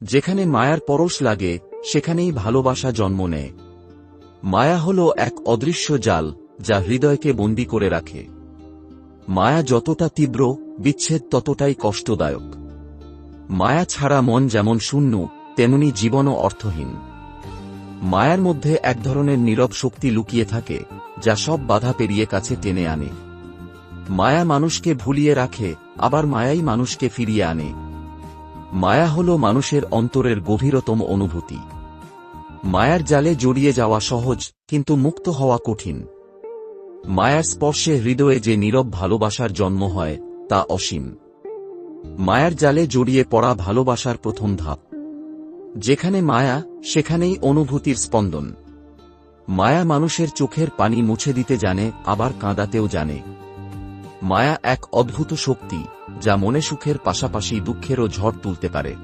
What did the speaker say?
যেখানে মায়ার পরশ লাগে, সেখানেই ভালোবাসা জন্ম নেয়। মায়া হল এক অদৃশ্য জাল, যা হৃদয়কে বন্দি করে রাখে। মায়া যতটা তীব্র, বিচ্ছেদ ততটাই কষ্টদায়ক। মায়া ছাড়া মন যেমন শূন্য, তেমনি জীবনও অর্থহীন। মায়ার মধ্যে এক ধরনের নীরব শক্তি লুকিয়ে থাকে, যা সব বাধা পেরিয়ে কাছে টেনে আনে। মায়া মানুষকে ভুলিয়ে রাখে, আবার মায়াই মানুষকে ফিরিয়ে আনে। মায়া হল মানুষের অন্তরের গভীরতম অনুভূতি। মায়ার জালে জড়িয়ে যাওয়া সহজ, কিন্তু মুক্ত হওয়া কঠিন। মায়ার স্পর্শে হৃদয়ে যে নীরব ভালোবাসার জন্ম হয়, তা অসীম। মায়ার জালে জড়িয়ে পড়া ভালোবাসার প্রথম ধাপ। যেখানে মায়া, সেখানেই অনুভূতির স্পন্দন। মায়া মানুষের চোখের পানি মুছে দিতে জানে, আবার কাঁদাতেও জানে। মায়া এক অদ্ভুত শক্তি যা মনে সুখের পাশাপাশি দুঃখেরও ঝড় তুলতে পারে।